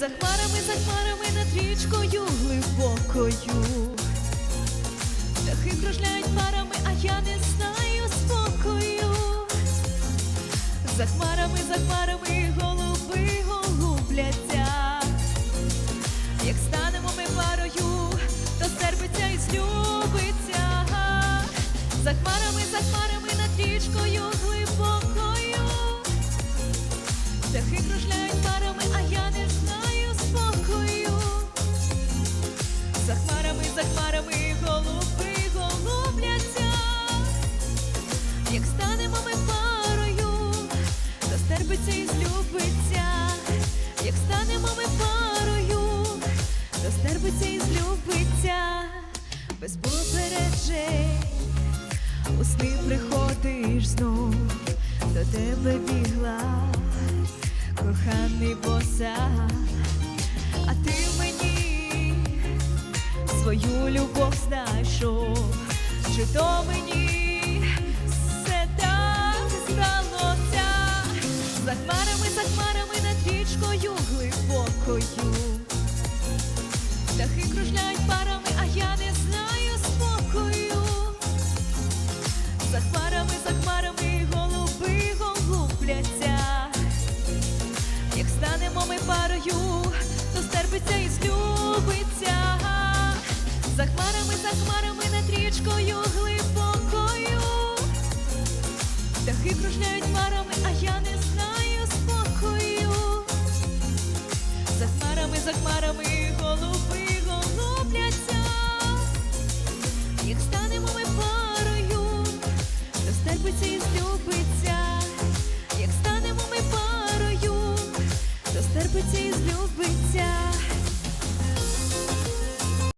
За хмарами, за хмарами над річкою глибокою. Птахи кружляють парами, а я не знаю спокою. За хмарами, за хмарами голуби голубляться. Як станемо ми парою, то стерпиться і злюбиться. За хмарами, за хмарами над річкою глибокою. Як станемо ми парою, то і злюбиться. Як станемо ми парою, то і злюбиться. Без попереджень у сни приходиш знов, до тебе бігла коханий боса, а ти мені свою любов знайшов, чи річкою глибокою. Птахи кружляють парами, а я не знаю спокою. За хмарами, за хмарами голуби голубляться. Як станемо ми парою, то стерпиться і злюбиться. За хмарами, за хмарами над річкою глибокою. Птахи кружляють парами, а я не знаю хмарами, голуби голубляться. Як станемо ми парою, то стерпиться і злюбиться. Як станемо ми парою, то стерпиться і злюбиться.